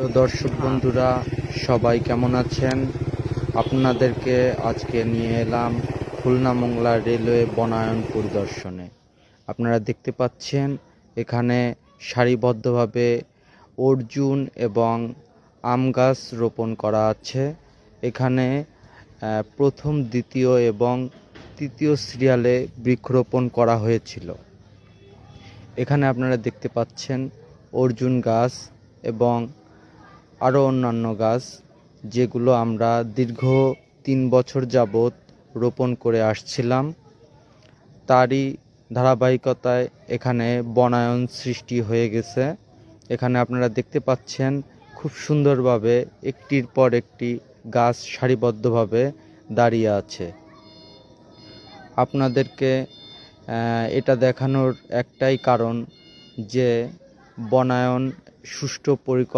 প্রিয় দর্শক বন্ধুরা, সবাই কেমন আছেন? আপনাদেরকে আজকে নিয়ে এলাম খুলনা মোংলা রেলওয়ে বনায়ন পরিদর্শনে। আপনারা দেখতে পাচ্ছেন, এখানে সারিবদ্ধভাবে অর্জুন এবং আম গাছ রোপণ করা আছে। এখানে প্রথম, দ্বিতীয় এবং তৃতীয় সিরিয়ালে বৃক্ষরোপণ করা হয়েছিল। এখানে আপনারা দেখতে পাচ্ছেন অর্জুন গাছ এবং আরও অন্যান্য গাছ, যেগুলো আমরা দীর্ঘ তিন বছর যাবৎ রোপণ করে আসছিলাম। তারই ধারাবাহিকতায় এখানে বনায়ন সৃষ্টি হয়ে গেছে। এখানে আপনারা দেখতে পাচ্ছেন খুব সুন্দরভাবে একটির পর একটি গাছ সারিবদ্ধভাবে দাঁড়িয়ে আছে। আপনাদেরকে এটা দেখানোর একটাই কারণ যে বনায়ন সুষ্ঠু পরিকল্পনা